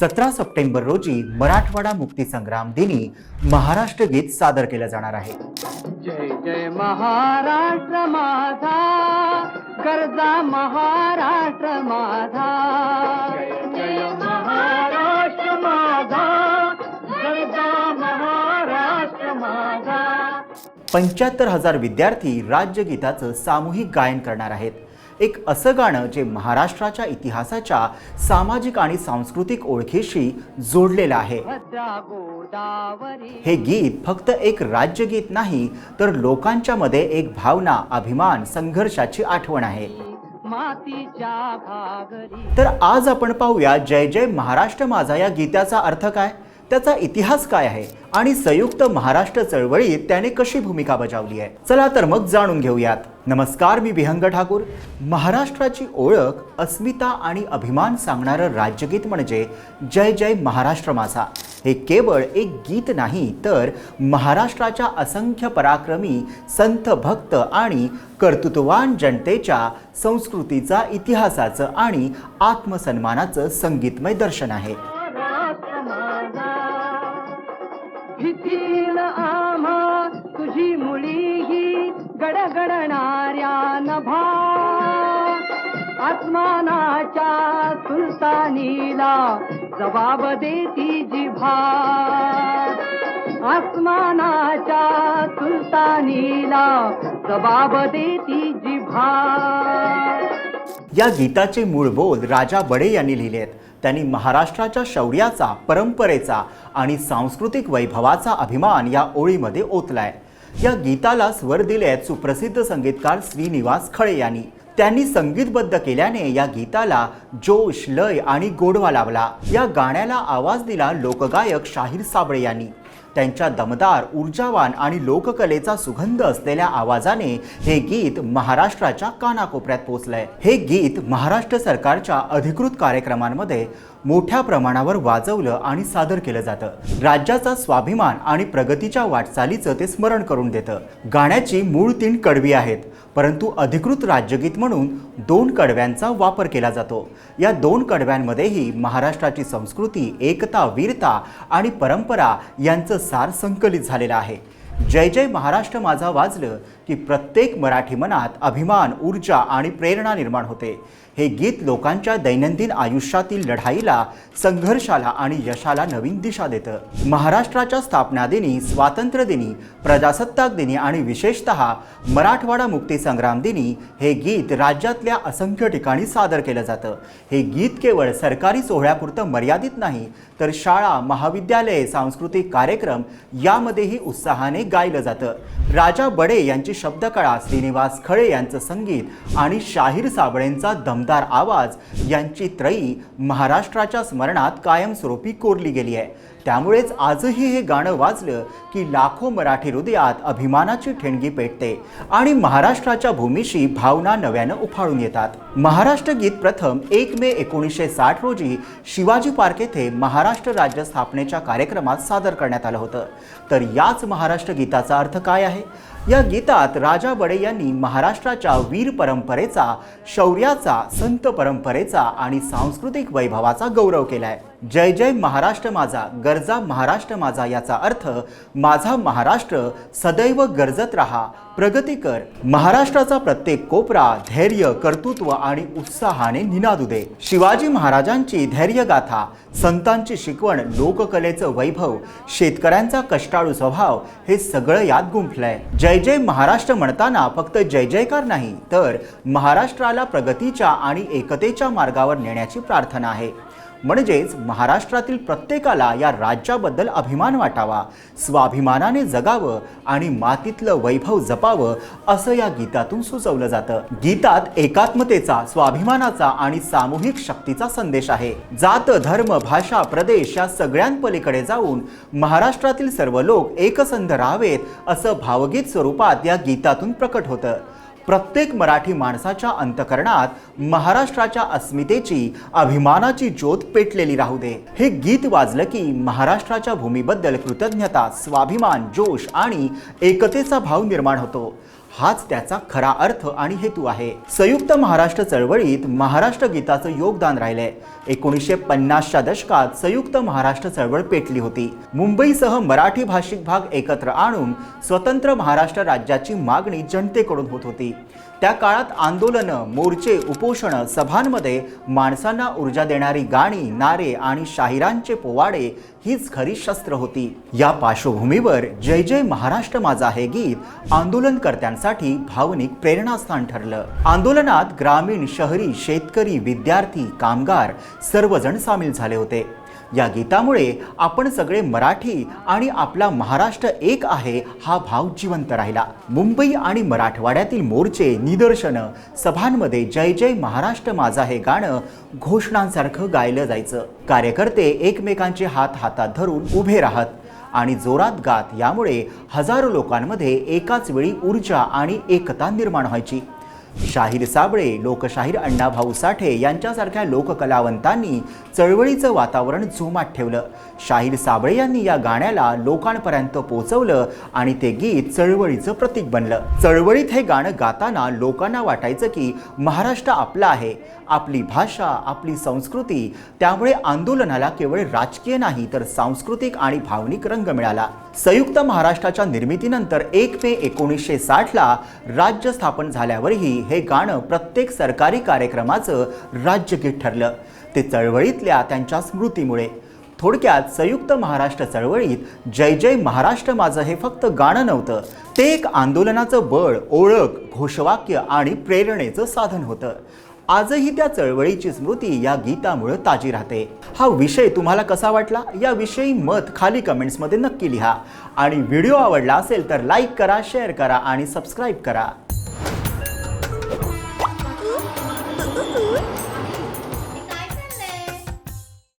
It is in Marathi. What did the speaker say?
सतरा सप्टेंबर रोजी मराठवाडा मुक्ती संग्राम दिनी महाराष्ट्र गीत सादर केलं जाणार आहे. जय जय महाराष्ट्र माझा गरजा महाराष्ट्र माझा. जय जय महाराष्ट्र माझा गरजा महाराष्ट्र माझा. पंच्याहत्तर हजार विद्यार्थी राज्यगीताचं सामूहिक गायन करणार आहेत. एक असं गाणं जे महाराष्ट्राच्या इतिहासाच्या सामाजिक आणि सांस्कृतिक ओळखीशी जोडलेलं आहे. हे गीत फक्त एक राज्यगीत नाही तर लोकांच्या मध्ये एक भावना अभिमान संघर्षाची आठवण आहे. तर आज आपण पाहूया जय जय महाराष्ट्र माझा या गीताचा अर्थ काय? त्याचा इतिहास काय आहे? आणि संयुक्त महाराष्ट्र चळवळीत त्याने कशी भूमिका बजावली आहे? चला तर मग जाणून घेऊयात. नमस्कार मी विहंग ठाकूर. महाराष्ट्राची ओळख अस्मिता आणि अभिमान सांगणारं राज्यगीत म्हणजे जय जय महाराष्ट्र माझा. हे केवळ एक गीत नाही तर महाराष्ट्राच्या असंख्य पराक्रमी संत भक्त आणि कर्तृत्ववान जनतेच्या संस्कृतीचा इतिहासाचं आणि आत्मसन्मानाचं संगीतमय दर्शन आहे. भीतीन आम्हा तुझी मुली ही गडगडणाऱ्या नभा आत्मानाच्या सुलतानीला जबाब देती जिभा आसमानाच्या सुलतानीला जबाब देती जिभा या गीताचे मूळ बोल राजा बडे यांनी लिहिले आहेत. त्यांनी महाराष्ट्राच्या शौर्याचा परंपरेचा आणि सांस्कृतिक वैभवाचा अभिमान या ओळीमध्ये ओतलाय. या गीताला स्वर दिले आहेत सुप्रसिद्ध संगीतकार श्रीनिवास खळे यांनी. त्यांनी संगीतबद्ध केल्याने या गीताला जोश लय आणि गोडवा लावला या गाण्याला आवाज दिला लोकगायक शाहीर साबळे यांनी. त्यांच्या दमदार ऊर्जावान आणि लोककलेचा सुगंध असलेल्या आवाजाने हे गीत महाराष्ट्राच्या कानाकोपऱ्यात पोचलंय. हे गीत महाराष्ट्र सरकारच्या अधिकृत कार्यक्रमांमध्ये मोठ्या प्रमाणावर वाजवलं आणि सादर केलं जातं. राज्याचा स्वाभिमान आणि प्रगतीच्या वाटचालीचं ते स्मरण करून देतं. गाण्याची मूळ तीन कडवी आहेत परंतु अधिकृत राज्यगीत म्हणून दोन कडव्यांचा वापर केला जातो. या दोन कडव्यांमध्येही महाराष्ट्राची संस्कृती एकता वीरता आणि परंपरा यांचं सार संकलित झालेलं आहे. जय जय महाराष्ट्र माझा वाजलं. की प्रत्येक मराठी मनात अभिमान ऊर्जा आणि प्रेरणा निर्माण होते. हे गीत लोकांच्या दैनंदिन आयुष्यातील लढाईला संघर्षाला आणि यशाला नवीन दिशा देतं. महाराष्ट्राच्या स्थापना दिनी स्वातंत्र्य दिनी प्रजासत्ताक दिनी आणि विशेषतः मराठवाडा मुक्तीसंग्राम दिनी हे गीत राज्यातल्या असंख्य ठिकाणी सादर केलं जातं. हे गीत केवळ सरकारी सोहळ्यापुरतं मर्यादित नाही तर शाळा महाविद्यालये सांस्कृतिक कार्यक्रम यामध्येही उत्साहाने गायलं जातं. राजा बडे यांची शब्दकळा श्रीनिवास खळे यांचं संगीत आणि शाहीर साबळेंचा दमदार आवाज यांची त्रयी महाराष्ट्राच्या स्मरणात कायमस्वरूपी कोरली गेली आहे. त्यामुळेच आजही हे गाणं वाजलं की लाखो मराठी हृदयात अभिमानाची ठेणगी पेटते आणि महाराष्ट्राच्या भूमीशी भावना नव्यानं उफाळून येतात. महाराष्ट्र गीत प्रथम एक मे एकोणीसशे साठ रोजी शिवाजी पार्क येथे महाराष्ट्र राज्य स्थापनेच्या कार्यक्रमात सादर करण्यात आलं होतं. तर याच महाराष्ट्र गीताचा अर्थ काय आहे? या गीतात राजा बडे यांनी महाराष्ट्राच्या वीर परंपरेचा शौर्याचा संत परंपरेचा आणि सांस्कृतिक वैभवाचा गौरव केला आहे जय जय महाराष्ट्र माझा गरजा महाराष्ट्र माझा याचा अर्थ माझा महाराष्ट्र सदैव गरजत राहा. प्रगती कर. महाराष्ट्राचा प्रत्येक कोपरा धैर्य कर्तृत्व आणि उत्साहाने निनादू दे. शिवाजी महाराजांची धैर्यगाथा संतांची शिकवण लोककलेचं वैभव शेतकऱ्यांचा कष्टाळू स्वभाव हे सगळं यात गुंफलंय. जय जय महाराष्ट्र म्हणताना फक्त जय जयकार नाही तर महाराष्ट्राला प्रगतीच्या आणि एकतेच्या मार्गावर नेण्याची प्रार्थना आहे. म्हणजेच महाराष्ट्रातील प्रत्येकाला या राज्याबद्दल अभिमान वाटावा स्वाभिमानाने जगावं आणि मातीतलं वैभव जपावं असं या गीतातून सुचवलं जातं. गीतात एकात्मतेचा स्वाभिमानाचा आणि सामूहिक शक्तीचा संदेश आहे. जात धर्म भाषा प्रदेश या सगळ्यांपलीकडे जाऊन महाराष्ट्रातील सर्व लोक एकसंध राहावेत असं भावगीत स्वरूपात या गीतातून प्रकट होतं. प्रत्येक मराठी माणसाच्या अंतकरणात महाराष्ट्राच्या अस्मितेची अभिमानाची ज्योत पेटलेली राहू दे. हे गीत वाजलं की महाराष्ट्राच्या भूमीबद्दल कृतज्ञता स्वाभिमान जोश आणि एकतेचा भाव निर्माण होतो. हाच त्याचा खरा अर्थ आणि हेतू आहे. संयुक्त महाराष्ट्र चळवळीत महाराष्ट्र गीताचं योगदान राहिलंय. एकोणीसशे पन्नासच्या दशकात संयुक्त महाराष्ट्र चळवळ पेटली होती. मुंबईसह मराठी भाषिक भाग एकत्र आणून स्वतंत्र महाराष्ट्र राज्याची मागणी जनतेकडून होत होती. त्या काळात आंदोलनं मोर्चे उपोषणं सभांमध्ये माणसांना ऊर्जा देणारी गाणी नारे आणि शाहिरांचे पोवाडे हीच खरी शस्त्र होती. या पार्श्वभूमीवर जय जय महाराष्ट्र माझा हे गीत आंदोलनकर्त्यांसाठी भावनिक प्रेरणास्थान ठरलं. आंदोलनात ग्रामीण शहरी शेतकरी विद्यार्थी कामगार सर्वजण सामील झाले होते. या गीतामुळे आपण सगळे मराठी आणि आपला महाराष्ट्र एक आहे हा भाव जिवंत राहिला. मुंबई आणि मराठवाड्यातील मोर्चे निदर्शनं सभांमध्ये जय जय महाराष्ट्र माझा हे गाणं घोषणांसारखं गायलं जायचं. कार्यकर्ते एकमेकांचे हात हातात धरून उभे राहत आणि जोरात गात यामुळे हजारो लोकांमध्ये एकाच वेळी ऊर्जा आणि एकता निर्माण व्हायची. शाहीर साबळे लोकशाहीर अण्णाभाऊ साठे यांच्यासारख्या लोककलावंतांनी चळवळीचं वातावरण जोमात ठेवलं. शाहीर साबळे यांनी या गाण्याला लोकांपर्यंत पोहोचवलं आणि ते गीत चळवळीचं प्रतीक बनलं. चळवळीत हे गाणं गाताना लोकांना वाटायचं की महाराष्ट्र आपला आहे. आपली भाषा आपली संस्कृती त्यामुळे आंदोलनाला केवळ राजकीय नाही तर सांस्कृतिक आणि भावनिक रंग मिळाला. संयुक्त महाराष्ट्राच्या निर्मितीनंतर एक मे एकोणीसशे साठला राज्य स्थापन झाल्यावरही हे गाणं प्रत्येक सरकारी कार्यक्रमाचं राज्यगीत ठरलं. ते चळवळीतल्या त्यांच्या स्मृतीमुळे. थोडक्यात संयुक्त महाराष्ट्र चळवळीत जय जय महाराष्ट्र माझं हे फक्त गाणं नव्हतं. ते एक आंदोलनाचं बळ ओळख घोषवाक्य आणि प्रेरणेचं साधन होतं. आजही त्या चळवळीची स्मृती या गीतामुळे ताजी राहते. हा विषय तुम्हाला कसा वाटला? याविषयी मत खाली कमेंट्समध्ये नक्की लिहा. आणि व्हिडिओ आवडला असेल तर लाईक करा शेअर करा आणि सबस्क्राईब करा.